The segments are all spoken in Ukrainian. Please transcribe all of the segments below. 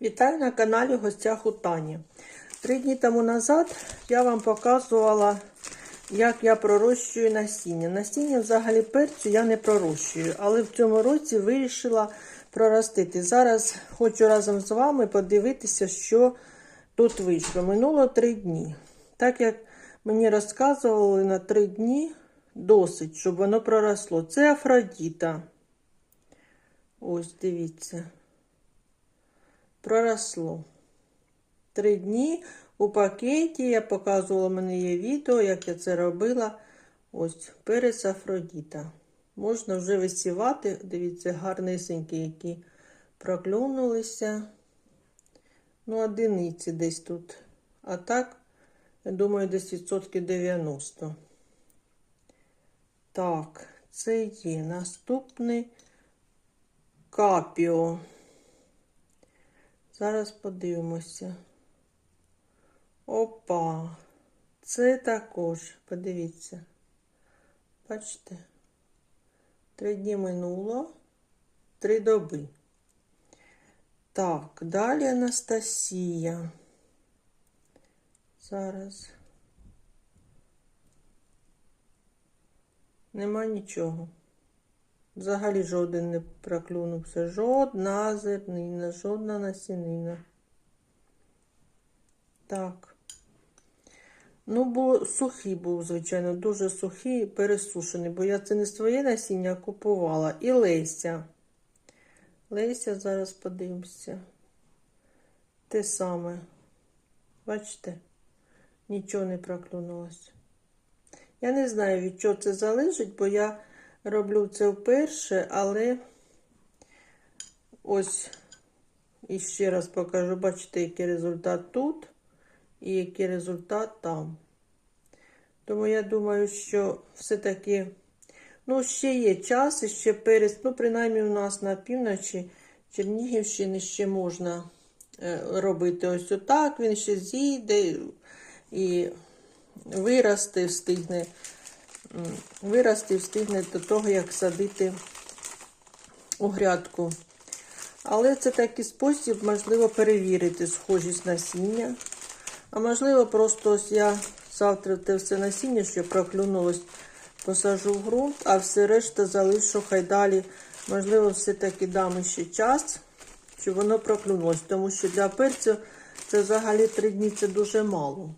Вітаю на каналі в гостях Тані. Три дні тому назад я вам показувала, як я пророщую насіння. Насіння взагалі перцю я не пророщую, але в цьому році вирішила проростити. Зараз хочу разом з вами подивитися, що тут вийшло. Минуло три дні. Так як мені розказували на три дні досить, щоб воно проросло. Це Афродіта. Ось, дивіться. Проросло. Три дні у пакеті. Я показувала, у мене є відео, як я це робила. Ось, перець Афродіта. Можна вже висівати. Дивіться, гарнисенькі, які проклюнулися. Ну, одиниці десь тут. А так, я думаю, десь відсотки 90. Так, це є наступний капіо. Зараз подивимося. Опа, це також, подивіться. Бачите, три дні минуло, три доби. Так, далі Анастасія. Зараз. Нема нічого. Взагалі жоден не проклюнувся. Жодна зернина, жодна насінина. Так. Ну, бо сухий був, звичайно, дуже сухий, пересушений, бо я це не своє насіння купувала. І Леся. Леся, зараз подивимося. Те саме. Бачите? Нічого не проклюнулося. Я не знаю, від чого це залежить, бо я роблю це вперше, але ось і ще раз покажу, бачите, який результат тут і який результат там. Тому я думаю, що все-таки, ну, ще є час, і ще перець, ну, принаймні у нас на півночі Чернігівщини ще можна е, робити ось отак, він ще зійде і вирости, встигне вирости, встигне до того, як садити у грядку. Але це такий спосіб, можливо, перевірити схожість насіння. А можливо, просто ось я завтра те все насіння, що проклюнулось, посажу в ґрунт, а все решта залишу, хай далі. Можливо, все-таки дам ще час, щоб воно проклюнулось. Тому що для перцю це взагалі три дні це дуже мало.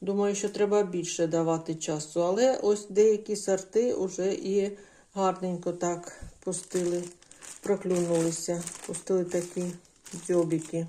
Думаю, що треба більше давати часу. Але ось деякі сорти вже і гарненько так пустили, проклюнулися, пустили такі дзьобики.